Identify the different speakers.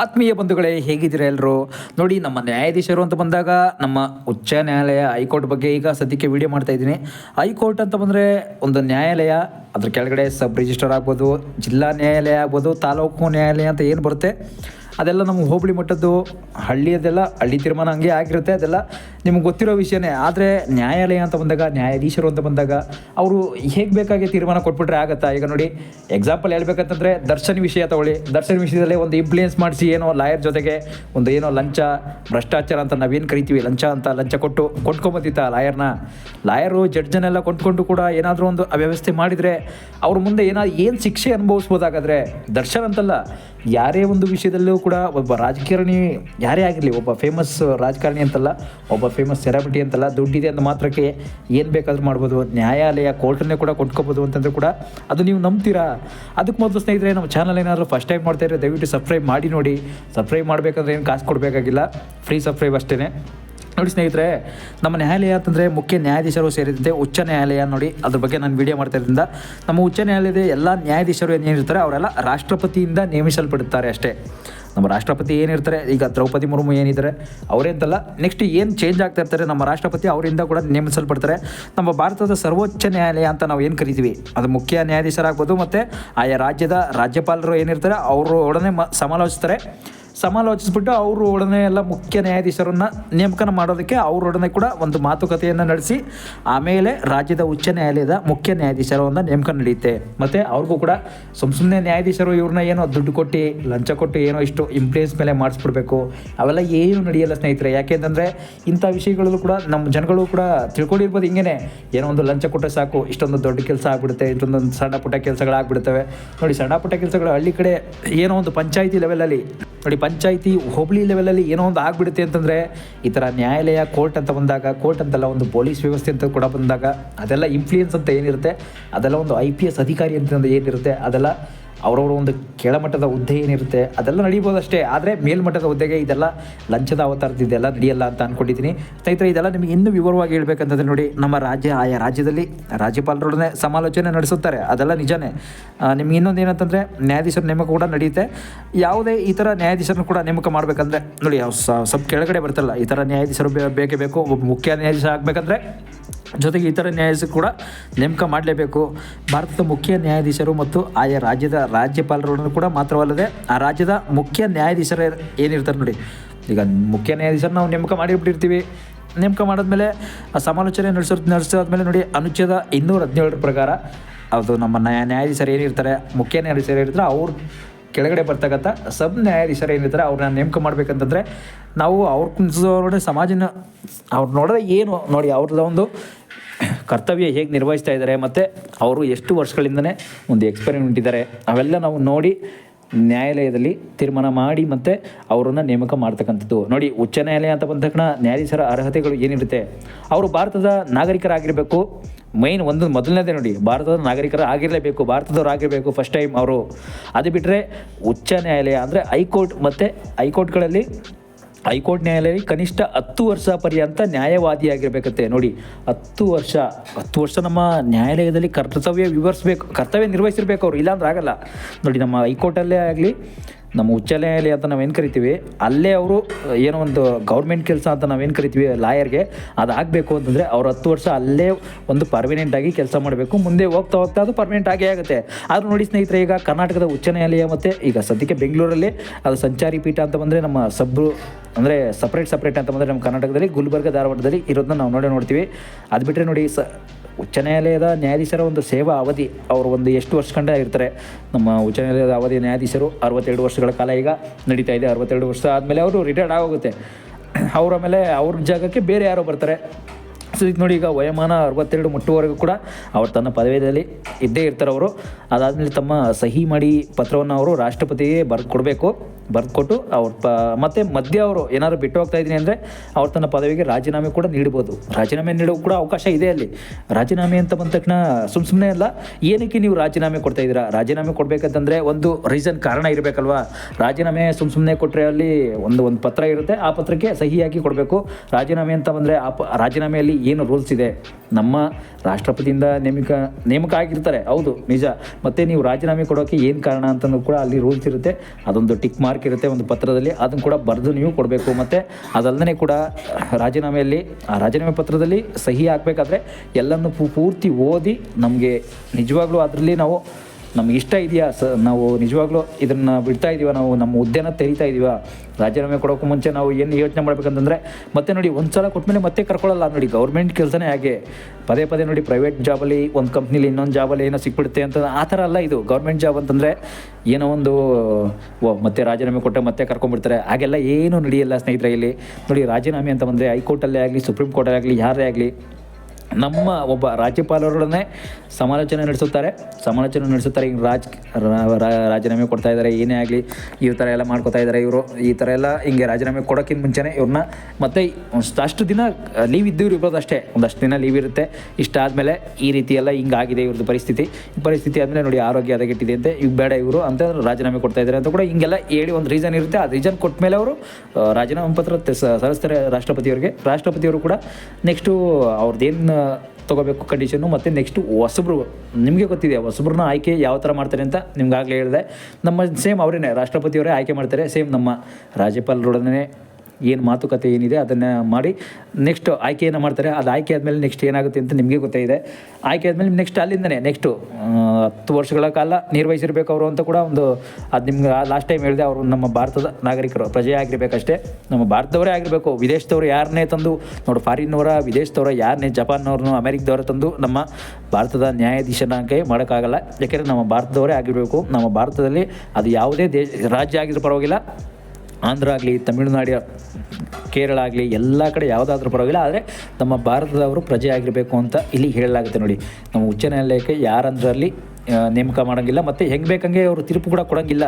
Speaker 1: ಆತ್ಮೀಯ ಬಂಧುಗಳೇ, ಹೇಗಿದ್ದೀರಾ ಎಲ್ಲರೂ ನೋಡಿ, ನಮ್ಮ ನ್ಯಾಯಾಧೀಶರು ಅಂತ ಬಂದಾಗ, ನಮ್ಮ ಉಚ್ಚ ನ್ಯಾಯಾಲಯ ಹೈಕೋರ್ಟ್ ಬಗ್ಗೆ ಈಗ ಸದ್ಯಕ್ಕೆ ವಿಡಿಯೋ ಮಾಡ್ತಾ ಇದ್ದೀನಿ. ಹೈಕೋರ್ಟ್ ಅಂತ ಬಂದರೆ ಒಂದು ನ್ಯಾಯಾಲಯ, ಅದ್ರ ಕೆಳಗಡೆ ಸಬ್ ರಿಜಿಸ್ಟರ್ ಆಗ್ಬೋದು, ಜಿಲ್ಲಾ ನ್ಯಾಯಾಲಯ ಆಗ್ಬೋದು, ತಾಲೂಕು ನ್ಯಾಯಾಲಯ ಅಂತ ಏನು ಬರುತ್ತೆ, ಅದೆಲ್ಲ ನಮ್ಮ ಹೋಬಳಿ ಮಟ್ಟದ್ದು ಹಳ್ಳಿಯದೆಲ್ಲ ಹಳ್ಳಿ ತೀರ್ಮಾನ ಹಂಗೆ ಆಗಿರುತ್ತೆ, ಅದೆಲ್ಲ ನಿಮ್ಗೆ ಗೊತ್ತಿರೋ ವಿಷಯನೇ, ಆದರೆ ನ್ಯಾಯಾಲಯ ಅಂತ ಬಂದಾಗ, ನ್ಯಾಯಾಧೀಶರು ಅಂತ ಬಂದಾಗ, ಅವರು ಹೇಗೆ ಬೇಕಾಗಿ ತೀರ್ಮಾನ ಕೊಟ್ಬಿಟ್ರೆ ಆಗುತ್ತಾ? ಈಗ ನೋಡಿ ಎಕ್ಸಾಂಪಲ್ ಹೇಳ್ಬೇಕಂತಂದರೆ, ದರ್ಶನ್ ವಿಷಯ ತಗೊಳ್ಳಿ. ದರ್ಶನ್ ವಿಷಯದಲ್ಲಿ ಒಂದು ಇನ್ಫ್ಲೂಯೆನ್ಸ್ ಮಾಡಿಸಿ, ಏನೋ ಲಾಯರ್ ಜೊತೆಗೆ ಒಂದು ಏನೋ ಲಂಚ, ಭ್ರಷ್ಟಾಚಾರ ಅಂತ ನಾವೇನು ಕರಿತೀವಿ, ಲಂಚ ಅಂತ ಲಂಚ ಕೊಟ್ಟು ಕೊಂಡ್ಕೊಂಬತ್ತಿತ್ತ ಲಾಯರ್ನ? ಲಾಯರು ಜಡ್ಜನ್ನೆಲ್ಲ ಕೊಂಡ್ಕೊಂಡು ಕೂಡ ಏನಾದರೂ ಒಂದು ಅವ್ಯವಸ್ಥೆ ಮಾಡಿದರೆ, ಅವ್ರ ಮುಂದೆ ಏನಾದ್ರು ಏನು ಶಿಕ್ಷೆ ಅನುಭವಿಸ್ಬೋದಾಗಾದ್ರೆ? ದರ್ಶನ್ ಅಂತಲ್ಲ, ಯಾರೇ ಒಂದು ವಿಷಯದಲ್ಲೂ ಕೂಡ ಒಬ್ಬ ರಾಜಕಾರಣಿ, ಯಾರೇ ಆಗಿರಲಿ, ಒಬ್ಬ ಫೇಮಸ್ ರಾಜಕಾರಣಿ ಅಂತಲ್ಲ, ಒಬ್ಬ ಫೇಮಸ್ ಸೆಲೆಬ್ರಿಟಿ ಅಂತಲ್ಲ, ದುಡ್ಡಿದೆ ಅಂತ ಮಾತ್ರಕ್ಕೆ ಏನು ಬೇಕಾದರೂ ಮಾಡ್ಬೋದು. ನ್ಯಾಯಾಲಯ ಕೋರ್ಟನ್ನೇ ಕೂಡ ಕೊಟ್ಕೋಬೋದು ಅಂತಂದ್ರೆ ಕೂಡ ಅದು ನೀವು ನಂಬ್ತೀರಾ? ಅದಕ್ಕೆ ಮೊದಲು ಸ್ನೇಹಿತರೆ, ನಮ್ಮ ಚಾನಲ್ ಏನಾದರೂ ಫಸ್ಟ್ ಟೈಮ್ ಮಾಡ್ತಾ ಇದ್ರೆ ದಯವಿಟ್ಟು ಸಬ್ಸ್ಕ್ರೈಬ್ ಮಾಡಿ ನೋಡಿ. ಸಬ್ಸ್ಕ್ರೈಬ್ ಮಾಡಬೇಕಂದ್ರೆ ಏನು ಕಾಸು ಕೊಡಬೇಕಾಗಿಲ್ಲ. ಫ್ರೀ ಸಬ್ಸ್ಕ್ರೈಬ್ ಅಷ್ಟೇ ನೋಡಿ ಸ್ನೇಹಿತರೆ, ನಮ್ಮ ನ್ಯಾಯಾಲಯ ಅಂತಂದರೆ ಮುಖ್ಯ ನ್ಯಾಯಾಧೀಶರು ಸೇರಿದಂತೆ ಉಚ್ಚ ನ್ಯಾಯಾಲಯ ನೋಡಿ. ಅದ್ರ ಬಗ್ಗೆ ನಾನು ವಿಡಿಯೋ ಮಾಡ್ತಾ ಇರೋದ್ರಿಂದ ನಮ್ಮ ಉಚ್ಚ ನ್ಯಾಯಾಲಯದ ಎಲ್ಲ ನ್ಯಾಯಾಧೀಶರು ಏನೇನಿರ್ತಾರೆ ಅವರೆಲ್ಲ ರಾಷ್ಟ್ರಪತಿಯಿಂದ ನೇಮಿಸಲ್ಪಡುತ್ತಾರೆ ಅಷ್ಟೇ. ನಮ್ಮ ರಾಷ್ಟ್ರಪತಿ ಏನಿರ್ತಾರೆ, ಈಗ ದ್ರೌಪದಿ ಮುರ್ಮು ಏನಿದ್ದಾರೆ ಅವರೇಂತಲ್ಲ ನೆಕ್ಸ್ಟ್ ಏನು ಚೇಂಜ್ ಆಗ್ತಾ ಇರ್ತಾರೆ, ನಮ್ಮ ರಾಷ್ಟ್ರಪತಿ ಅವರಿಂದ ಕೂಡ ನೇಮಿಸಲ್ಪಡ್ತಾರೆ. ನಮ್ಮ ಭಾರತದ ಸರ್ವೋಚ್ಚ ನ್ಯಾಯಾಲಯ ಅಂತ ನಾವು ಏನು ಕರಿತೀವಿ? ಅದು ಮುಖ್ಯ ನ್ಯಾಯಾಧೀಶರಾಗ್ಬೋದು, ಮತ್ತು ಆಯಾ ರಾಜ್ಯದ ರಾಜ್ಯಪಾಲರು ಏನಿರ್ತಾರೆ, ಅವರು ಒಡನೆ ಮ, ಸಮಾಲೋಚಿಸ್ತಾರೆ. ಸಮಾಲೋಚಿಸ್ಬಿಟ್ಟು ಅವರು ಒಡನೆ ಎಲ್ಲ ಮುಖ್ಯ ನ್ಯಾಯಾಧೀಶರನ್ನ ನೇಮಕನ ಮಾಡೋದಕ್ಕೆ ಅವರೊಡನೆ ಕೂಡ ಒಂದು ಮಾತುಕತೆಯನ್ನು ನಡೆಸಿ, ಆಮೇಲೆ ರಾಜ್ಯದ ಉಚ್ಚ ನ್ಯಾಯಾಲಯದ ಮುಖ್ಯ ನ್ಯಾಯಾಧೀಶರ ಒಂದು ನೇಮಕ ನಡೆಯುತ್ತೆ. ಮತ್ತು ಅವ್ರಿಗೂ ಕೂಡ ಸುಮ್ಮ ಸುಮ್ಮನೆ ನ್ಯಾಯಾಧೀಶರು ಇವ್ರನ್ನ ಏನೋ ದುಡ್ಡು ಕೊಟ್ಟು, ಲಂಚ ಕೊಟ್ಟು ಏನೋ ಇಷ್ಟು ಇಂಪ್ಲೇಸ್ ಮೇಲೆ ಮಾಡಿಸ್ಬಿಡ್ಬೇಕು. ಅವೆಲ್ಲ ಏನು ನಡೆಯಲ್ಲ ಸ್ನೇಹಿತರೆ. ಯಾಕೆಂತಂದರೆ ಇಂಥ ವಿಷಯಗಳಲ್ಲೂ ಕೂಡ ನಮ್ಮ ಜನಗಳು ಕೂಡ ತಿಳ್ಕೊಂಡಿರ್ಬೋದು ಹಿಂಗೇನೆ. ಏನೋ ಒಂದು ಲಂಚ ಕೊಟ್ಟರೆ ಸಾಕು, ಇಷ್ಟೊಂದು ದೊಡ್ಡ ಕೆಲಸ ಆಗ್ಬಿಡುತ್ತೆ ಇಷ್ಟೊಂದು ಸಣ್ಣ ಪುಟ್ಟ ಕೆಲಸಗಳಾಗ್ಬಿಡ್ತವೆ. ನೋಡಿ ಸಣ್ಣ ಪುಟ್ಟ ಕೆಲಸಗಳು ಹಳ್ಳಿ ಕಡೆ ಏನೋ ಒಂದು ಪಂಚಾಯಿತಿ ಲೆವೆಲಲ್ಲಿ ನೋಡಿ ಪಂಚಾಯಿತಿ ಹೋಬಳಿ ಲೆವೆಲಲ್ಲಿ ಏನೋ ಒಂದು ಆಗ್ಬಿಡುತ್ತೆ ಅಂತಂದರೆ ಈ ಥರ ನ್ಯಾಯಾಲಯ, ಕೋರ್ಟ್ ಅಂತ ಬಂದಾಗ, ಕೋರ್ಟ್ ಅಂತಲ್ಲ ಒಂದು ಪೊಲೀಸ್ ವ್ಯವಸ್ಥೆ ಅಂತ ಕೂಡ ಬಂದಾಗ ಅದೆಲ್ಲ ಇನ್ಫ್ಲೂಯೆನ್ಸ್ ಅಂತ ಏನಿರುತ್ತೆ? ಅದೆಲ್ಲ ಒಂದು ಐ ಪಿ ಎಸ್ ಅಧಿಕಾರಿ ಅಂತ ಏನಿರುತ್ತೆ? ಅದೆಲ್ಲ ಅವರವರ ಒಂದು ಕೆಳಮಟ್ಟದ ಹುದ್ದೆ ಏನಿರುತ್ತೆ ಅದೆಲ್ಲ ನಡೀಬೋದು ಅಷ್ಟೇ ಆದರೆ ಮೇಲ್ಮಟ್ಟದ ಹುದ್ದೆಗೆ ಇದೆಲ್ಲ ಲಂಚದ ಅವತಾರದ ಇದೆಲ್ಲ ನಡೆಯಲ್ಲ ಅಂತ ಅಂದ್ಕೊಂಡಿದ್ದೀನಿ ಸ್ನೇಹಿತರೆ, ಇದೆಲ್ಲ ನಿಮಗೆ ಇನ್ನೂ ವಿವರವಾಗಿ ಹೇಳ್ಬೇಕಂತಂದ್ರೆ ನೋಡಿ, ನಮ್ಮ ರಾಜ್ಯ, ಆಯಾ ರಾಜ್ಯದಲ್ಲಿ ರಾಜ್ಯಪಾಲರೊಡನೆ ಸಮಾಲೋಚನೆ ನಡೆಸುತ್ತಾರೆ. ಅದೆಲ್ಲ ನಿಜನೇ. ನಿಮ್ಗೆ ಇನ್ನೊಂದು ಏನಂತಂದರೆ, ನ್ಯಾಯಾಧೀಶರ ನೇಮಕ ಕೂಡ ನಡೆಯುತ್ತೆ. ಯಾವುದೇ ಈ ಥರ ನ್ಯಾಯಾಧೀಶರನ್ನು ಕೂಡ ನೇಮಕ ಮಾಡಬೇಕಂದ್ರೆ, ನೋಡಿ ಸ್ವಲ್ಪ ಕೆಳಗಡೆ ಬರ್ತಲ್ಲ. ಈ ಥರ ನ್ಯಾಯಾಧೀಶರು ಬೇಕೇ ಬೇಕು. ಮುಖ್ಯ ನ್ಯಾಯಾಧೀಶ ಆಗಬೇಕಂದ್ರೆ ಜೊತೆಗೆ ಇತರ ನ್ಯಾಯಾಧೀಶರು ಕೂಡ ನೇಮಕ ಮಾಡಲೇಬೇಕು. ಭಾರತದ ಮುಖ್ಯ ನ್ಯಾಯಾಧೀಶರು ಮತ್ತು ಆಯಾ ರಾಜ್ಯದ ರಾಜ್ಯಪಾಲರನ್ನು ಕೂಡ ಮಾತ್ರವಲ್ಲದೆ ಆ ರಾಜ್ಯದ ಮುಖ್ಯ ನ್ಯಾಯಾಧೀಶರ ಏನಿರ್ತಾರೆ ನೋಡಿ. ಈಗ ಮುಖ್ಯ ನ್ಯಾಯಾಧೀಶರು ನಾವು ನೇಮಕ ಮಾಡಿಬಿಟ್ಟಿರ್ತೀವಿ. ನೇಮಕ ಮಾಡಿದ್ಮೇಲೆ ಆ ಸಮಾಲೋಚನೆ ನಡೆಸೋ ನಡೆಸಾದ್ಮೇಲೆ ನೋಡಿ ಅನುಚ್ಛೇದ ಇನ್ನೂರ ಹದಿನೇಳರ ಪ್ರಕಾರ ಅದು ನಮ್ಮ ನ್ಯಾಯ ನ್ಯಾಯಾಧೀಶರು ಏನಿರ್ತಾರೆ ಮುಖ್ಯ ನ್ಯಾಯಾಧೀಶರು ಏನಿರ್ತಾರೆ ಅವ್ರು ಕೆಳಗಡೆ ಬರ್ತಕ್ಕಂಥ ಸಬ್ ನ್ಯಾಯಾಧೀಶರು ಏನಿದ್ರೆ ಅವ್ರನ್ನ ನೇಮಕ ಮಾಡ್ಬೇಕಂತಂದರೆ ನಾವು ಅವ್ರ ಸಮಾಜನ ಅವ್ರು ನೋಡಿದ್ರೆ ಏನು ನೋಡಿ ಅವ್ರದ್ದು ಒಂದು ಕರ್ತವ್ಯ ಹೇಗೆ ನಿರ್ವಹಿಸ್ತಾ ಇದ್ದಾರೆ ಮತ್ತು ಅವರು ಎಷ್ಟು ವರ್ಷಗಳಿಂದನೇ ಒಂದು ಎಕ್ಸ್ಪೆರಿಮೆಂಟ್ ಇದ್ದಾರೆ ಅವೆಲ್ಲ ನಾವು ನೋಡಿ ನ್ಯಾಯಾಲಯದಲ್ಲಿ ತೀರ್ಮಾನ ಮಾಡಿ ಮತ್ತು ಅವರನ್ನು ನೇಮಕ ಮಾಡ್ತಕ್ಕಂಥದ್ದು. ನೋಡಿ, ಉಚ್ಚ ನ್ಯಾಯಾಲಯ ಅಂತ ಬಂದ ತಕ್ಷಣ ನ್ಯಾಯಾಧೀಶರ ಅರ್ಹತೆಗಳು ಏನಿರುತ್ತೆ? ಅವರು ಭಾರತದ ನಾಗರಿಕರಾಗಿರಬೇಕು. ಮೈನ್ ಒಂದು ಮೊದಲನೇದೇ ನೋಡಿ, ಭಾರತದ ನಾಗರಿಕರ ಆಗಿರಲೇಬೇಕು, ಭಾರತದವ್ರು ಆಗಿರಬೇಕು ಫಸ್ಟ್ ಟೈಮ್ ಅವರು. ಅದು ಬಿಟ್ಟರೆ ಉಚ್ಚ ನ್ಯಾಯಾಲಯ ಅಂದರೆ ಹೈಕೋರ್ಟ್ ಮತ್ತು ಹೈಕೋರ್ಟ್ಗಳಲ್ಲಿ ಹೈಕೋರ್ಟ್ ನ್ಯಾಯಾಲಯ ಕನಿಷ್ಠ ಹತ್ತು ವರ್ಷ ಪರ್ಯಂತ ನ್ಯಾಯವಾದಿಯಾಗಿರ್ಬೇಕಂತೆ. ನೋಡಿ, ಹತ್ತು ವರ್ಷ ಹತ್ತು ವರ್ಷ ನಮ್ಮ ನ್ಯಾಯಾಲಯದಲ್ಲಿ ಕರ್ತವ್ಯ ವಿವರಿಸ್ಬೇಕು, ಕರ್ತವ್ಯ ನಿರ್ವಹಿಸಿರ್ಬೇಕು ಅವರು. ಇಲ್ಲಾಂದ್ರೆ ಆಗಲ್ಲ. ನೋಡಿ, ನಮ್ಮ ಹೈಕೋರ್ಟಲ್ಲೇ ಆಗಲಿ ನಮ್ಮ ಉಚ್ಚ ನ್ಯಾಯಾಲಯ ಅಂತ ನಾವೇನು ಕರಿತೀವಿ, ಅಲ್ಲೇ ಅವರು ಏನೋ ಒಂದು ಗೌರ್ಮೆಂಟ್ ಕೆಲಸ ಅಂತ ನಾವೇನು ಕರಿತೀವಿ, ಲಾಯರ್ಗೆ, ಅದು ಆಗಬೇಕು ಅಂತಂದರೆ ಅವ್ರು ಹತ್ತು ವರ್ಷ ಅಲ್ಲೇ ಒಂದು ಪರ್ಮನೆಂಟ್ ಆಗಿ ಕೆಲಸ ಮಾಡಬೇಕು, ಮುಂದೆ ಹೋಗ್ತಾ ಹೋಗ್ತಾ ಅದು ಪರ್ಮನೆಂಟ್ ಆಗೇ ಆಗುತ್ತೆ. ಆದರೂ ನೋಡಿ ಸ್ನೇಹಿತರೆ, ಈಗ ಕರ್ನಾಟಕದ ಉಚ್ಚ ನ್ಯಾಯಾಲಯ ಮತ್ತು ಈಗ ಸದ್ಯಕ್ಕೆ ಬೆಂಗಳೂರಲ್ಲಿ ಅದು ಸಂಚಾರಿ ಪೀಠ ಅಂತ ಬಂದರೆ ನಮ್ಮ ಸಬ್ರು ಅಂದರೆ ಸಪ್ರೇಟ್ ಸಪ್ರೇಟ್ ಅಂತ ಬಂದರೆ ನಮ್ಮ ಕರ್ನಾಟಕದಲ್ಲಿ, ಗುಲ್ಬರ್ಗ ಧಾರವಾಡದಲ್ಲಿ ಇರೋದನ್ನ ನಾವು ನೋಡೇ ನೋಡ್ತೀವಿ. ಅದು ಬಿಟ್ಟರೆ ನೋಡಿ ಸ ಉಚ್ಚ ನ್ಯಾಯಾಲಯದ ನ್ಯಾಯಾಧೀಶರ ಒಂದು ಸೇವಾ ಅವಧಿ. ಅವರು ಒಂದು ಎಷ್ಟು ವರ್ಷ ಕಂಡ ಇರ್ತಾರೆ? ನಮ್ಮ ಉಚ್ಚ ನ್ಯಾಯಾಲಯದ ಅವಧಿ ನ್ಯಾಯಾಧೀಶರು ಅರವತ್ತೆರಡು ವರ್ಷಗಳ ಕಾಲ ಈಗ ನಡೀತಾ ಇದೆ. ಅರವತ್ತೆರಡು ವರ್ಷ ಆದಮೇಲೆ ಅವರು ರಿಟೈರ್ಡ್ ಆಗೋಗುತ್ತೆ. ಅವರ ಮೇಲೆ ಅವ್ರ ಜಾಗಕ್ಕೆ ಬೇರೆ ಯಾರೋ ಬರ್ತಾರೆ. ಸೊ ನೋಡಿ ಈಗ ವಯೋಮಾನ ಅರವತ್ತೆರಡು ಮುಟ್ಟುವವರೆಗೂ ಕೂಡ ಅವರು ತನ್ನ ಪದವಿಯಲ್ಲಿ ಇದ್ದೇ ಇರ್ತಾರೆ ಅವರು. ಅದಾದಮೇಲೆ ತಮ್ಮ ಸಹಿ ಮಾಡಿ ಪತ್ರವನ್ನು ಅವರು ರಾಷ್ಟ್ರಪತಿಗೆ ಬರ್ದು ಕೊಡಬೇಕು. ಬರ್ದು ಕೊಟ್ಟು ಅವ್ರ ಪ, ಮತ್ತು ಮಧ್ಯೆ ಅವರು ಏನಾದ್ರು ಬಿಟ್ಟು ಹೋಗ್ತಾ ಇದ್ದೀನಿ ಅಂದರೆ ಅವ್ರು ತನ್ನ ಪದವಿಗೆ ರಾಜೀನಾಮೆ ಕೂಡ ನೀಡ್ಬೋದು. ರಾಜೀನಾಮೆ ನೀಡೋ ಕೂಡ ಅವಕಾಶ ಇದೆ ಅಲ್ಲಿ. ರಾಜೀನಾಮೆ ಅಂತ ಬಂದ ತಕ್ಷಣ ಸುಮ್ಮ ಸುಮ್ಮನೆ ಅಲ್ಲ, ಏನಕ್ಕೆ ನೀವು ರಾಜೀನಾಮೆ ಕೊಡ್ತಾ ಇದ್ದೀರಾ? ರಾಜೀನಾಮೆ ಕೊಡಬೇಕಂತಂದರೆ ಒಂದು ರೀಸನ್ ಕಾರಣ ಇರಬೇಕಲ್ವಾ? ರಾಜೀನಾಮೆ ಸುಮ್ಮ ಸುಮ್ಮನೆ ಕೊಟ್ಟರೆ ಅಲ್ಲಿ ಒಂದು ಒಂದು ಪತ್ರ ಇರುತ್ತೆ. ಆ ಪತ್ರಕ್ಕೆ ಸಹಿ ಹಾಕಿ ಕೊಡಬೇಕು. ರಾಜೀನಾಮೆ ಅಂತ ಬಂದರೆ ಆ ಪ, ರಾಜೀನಾಮೆಯಲ್ಲಿ ಏನು ರೂಲ್ಸ್ ಇದೆ? ನಮ್ಮ ರಾಷ್ಟ್ರಪತಿಯಿಂದ ನೇಮಕ ನೇಮಕ ಆಗಿರ್ತಾರೆ ಹೌದು, ನಿಜ. ಮತ್ತು ನೀವು ರಾಜೀನಾಮೆ ಕೊಡೋಕ್ಕೆ ಏನು ಕಾರಣ ಅಂತಲೂ ಕೂಡ ಅಲ್ಲಿ ರೂಲ್ಸ್ ಇರುತ್ತೆ. ಅದೊಂದು ಟಿಕ್ ಮಾರ್ಕ್ ಇರುತ್ತೆ ಒಂದು ಪತ್ರದಲ್ಲಿ. ಅದನ್ನು ಕೂಡ ಬರೆದು ನೀವು ಕೊಡಬೇಕು. ಮತ್ತು ಅದಲ್ಲದೆ ಕೂಡ ರಾಜೀನಾಮೆಯಲ್ಲಿ, ಆ ರಾಜೀನಾಮೆ ಪತ್ರದಲ್ಲಿ ಸಹಿ ಹಾಕಬೇಕಾದ್ರೆ ಎಲ್ಲನೂ ಪೂರ್ತಿ ಓದಿ ನಮಗೆ ನಿಜವಾಗ್ಲೂ ಅದರಲ್ಲಿ ನಾವು ನಮ್ಗೆ ಇಷ್ಟ ಇದೆಯಾ? ಸ, ನಾವು ನಿಜವಾಗ್ಲೂ ಇದನ್ನು ಬಿಡ್ತಾ ಇದೀವ, ನಾವು ನಮ್ಮ ಹುದ್ದೆನ ತೆರಿತಾ ಇದೀವ. ರಾಜೀನಾಮೆ ಕೊಡೋಕ್ಕೂ ಮುಂಚೆ ನಾವು ಏನು ಯೋಚನೆ ಮಾಡ್ಬೇಕಂತಂದರೆ, ಮತ್ತೆ ನೋಡಿ ಒಂದು ಸಲ ಕೊಟ್ಟಮೇಲೆ ಮತ್ತೆ ಕರ್ಕೊಳ್ಳಲ್ಲ. ನೋಡಿ ಗೌರ್ಮೆಂಟ್ ಕೆಲಸನೇ ಹಾಗೆ. ಪದೇ ಪದೇ ನೋಡಿ ಪ್ರೈವೇಟ್ ಜಾಬಲ್ಲಿ ಒಂದು ಕಂಪ್ನಿಲಿ ಇನ್ನೊಂದು ಜಾಬಲ್ಲಿ ಏನೋ ಸಿಕ್ಬಿಡುತ್ತೆ ಅಂತ ಆ ಥರ ಅಲ್ಲ ಇದು. ಗೌರ್ಮೆಂಟ್ ಜಾಬ್ ಅಂತಂದರೆ ಏನೋ ಒಂದು, ಓ, ಮತ್ತೆ ರಾಜೀನಾಮೆ ಕೊಟ್ಟರೆ ಮತ್ತೆ ಕರ್ಕೊಂಡ್ಬಿಡ್ತಾರೆ. ಹಾಗೆಲ್ಲ ಏನೂ ನಡೆಯಲ್ಲ ಸ್ನೇಹಿತರೆ ಇಲ್ಲಿ. ನೋಡಿ ರಾಜೀನಾಮೆ ಅಂತ ಬಂದರೆ ಹೈಕೋರ್ಟಲ್ಲೇ ಆಗಲಿ, ಸುಪ್ರೀಂ ಕೋರ್ಟಲ್ಲೇ ಆಗಲಿ, ಯಾರೇ ಆಗಲಿ ನಮ್ಮ ಒಬ್ಬ ರಾಜ್ಯಪಾಲರೊಡನೆ ಸಮಾಲೋಚನೆ ನಡೆಸುತ್ತಾರೆ. ಸಮಾಲೋಚನೆ ನಡೆಸುತ್ತಾರೆ. ಹಿಂಗೆ ರಾಜ್ ರಾಜೀನಾಮೆ ಕೊಡ್ತಾ ಇದ್ದಾರೆ. ಏನೇ ಆಗಲಿ, ಈ ಥರ ಎಲ್ಲ ಮಾಡ್ಕೊತಾ ಇದ್ದಾರೆ ಇವರು. ಈ ಥರ ಎಲ್ಲ ಹಿಂಗೆ ರಾಜೀನಾಮೆ ಕೊಡೋಕ್ಕಿಂತ ಮುಂಚೆನೇ ಇವ್ರನ್ನ. ಮತ್ತೆ ಅಷ್ಟು ದಿನ ಲೀವ್ ಇದ್ದವ್ರು ಇರ್ಬೋದು ಅಷ್ಟೇ. ಒಂದಷ್ಟು ದಿನ ಲೀವ್ ಇರುತ್ತೆ. ಇಷ್ಟ ಆದಮೇಲೆ ಈ ರೀತಿ ಎಲ್ಲ ಹಿಂಗಾಗಿದೆ ಇವ್ರದ್ದು ಪರಿಸ್ಥಿತಿ. ಪರಿಸ್ಥಿತಿ ಆದಮೇಲೆ ನೋಡಿ ಆರೋಗ್ಯ ಹದಗೆಟ್ಟಿದೆ ಅಂತ ಈಗ ಬೇಡ ಇವರು ಅಂತ ರಾಜೀನಾಮೆ ಕೊಡ್ತಾ ಇದ್ದಾರೆ ಅಂತ ಕೂಡ ಹಿಂಗೆಲ್ಲ ಹೇಳಿ ಒಂದು ರೀಸನ್ ಇರುತ್ತೆ. ಆ ರೀಸನ್ ಕೊಟ್ಟ ಮೇಲೆ ಅವರು ರಾಜೀನಾಮೆ ಪತ್ರ ಸಲ್ಲಿಸ್ತಾರೆ ರಾಷ್ಟ್ರಪತಿಯವರಿಗೆ. ರಾಷ್ಟ್ರಪತಿಯವರು ಕೂಡ ನೆಕ್ಸ್ಟು ಅವ್ರದ್ದೇನು ತೊಗೋಬೇಕು ಕಂಡೀಷನ್ನು ಮತ್ತು ನೆಕ್ಸ್ಟು ಹೊಸಬ್ರು, ನಿಮಗೆ ಗೊತ್ತಿದೆ ಹೊಸಬ್ರನ್ನ ಆಯ್ಕೆ ಯಾವ ಥರ ಮಾಡ್ತಾರೆ ಅಂತ ನಿಮ್ಗಾಗಲೇ ಹೇಳಿದೆ. ನಮ್ಮ ಸೇಮ್ ಅವರೇನೆ, ರಾಷ್ಟ್ರಪತಿಯವರೇ ಆಯ್ಕೆ ಮಾಡ್ತಾರೆ ಸೇಮ್ ನಮ್ಮ ರಾಜ್ಯಪಾಲರೊಡನೆ ಏನು ಮಾತುಕತೆ ಏನಿದೆ ಅದನ್ನು ಮಾಡಿ ನೆಕ್ಸ್ಟ್ ಆಯ್ಕೆಯನ್ನು ಮಾಡ್ತಾರೆ. ಅದು ಆಯ್ಕೆ ಆದಮೇಲೆ ನೆಕ್ಸ್ಟ್ ಏನಾಗುತ್ತೆ ಅಂತ ನಿಮಗೆ ಗೊತ್ತಿದೆ ಆಯ್ಕೆ ಆದಮೇಲೆ ನೆಕ್ಸ್ಟ್ ಅಲ್ಲಿಂದನೇ ನೆಕ್ಸ್ಟು ಹತ್ತು ವರ್ಷಗಳ ಕಾಲ ನಿರ್ವಹಿಸಿರ್ಬೇಕು ಅವರು ಅಂತ ಕೂಡ ಒಂದು ಅದು ನಿಮ್ಗೆ ಲಾಸ್ಟ್ ಟೈಮ್ ಹೇಳಿದೆ ಅವರು ನಮ್ಮ ಭಾರತದ ನಾಗರಿಕರು ಪ್ರಜೆ ಆಗಿರಬೇಕಷ್ಟೇ ನಮ್ಮ ಭಾರತದವರೇ ಆಗಿರಬೇಕು. ವಿದೇಶದವರು ಯಾರನ್ನೇ ತಂದು, ನೋಡು ಫಾರಿನ್ನವರ, ವಿದೇಶದವರ ಯಾರನ್ನೇ ಜಪಾನ್ನವ್ರನ್ನು ಅಮೆರಿಕದವರ ತಂದು ನಮ್ಮ ಭಾರತದ ನ್ಯಾಯಾಧೀಶನಾಗೆ ಮಾಡೋಕ್ಕಾಗಲ್ಲ. ಯಾಕೆಂದರೆ ನಮ್ಮ ಭಾರತದವರೇ ಆಗಿರಬೇಕು. ನಮ್ಮ ಭಾರತದಲ್ಲಿ ಅದು ಯಾವುದೇ ದೇಶ, ರಾಜ್ಯ ಆಗಿರೋ ಪರವಾಗಿಲ್ಲ. ಆಂಧ್ರ ಆಗಲಿ ತಮಿಳುನಾಡು ಕೇರಳ ಆಗಲಿ, ಎಲ್ಲ ಕಡೆ ಯಾವುದಾದ್ರೂ ಪರವಾಗಿಲ್ಲ, ಆದರೆ ನಮ್ಮ ಭಾರತದವರು ಪ್ರಜೆ ಆಗಿರಬೇಕು ಅಂತ ಇಲ್ಲಿ ಹೇಳಲಾಗುತ್ತೆ ನೋಡಿ. ನಮ್ಮ ಉಚ್ಚ ನ್ಯಾಯಾಲಯಕ್ಕೆ ಯಾರಂದ್ರಲ್ಲಿ ನೇಮಕ ಮಾಡೋಂಗಿಲ್ಲ, ಮತ್ತು ಹೆಂಗೆ ಬೇಕಂಗೆ ಅವರು ತೀರ್ಪು ಕೂಡ ಕೊಡೋಂಗಿಲ್ಲ.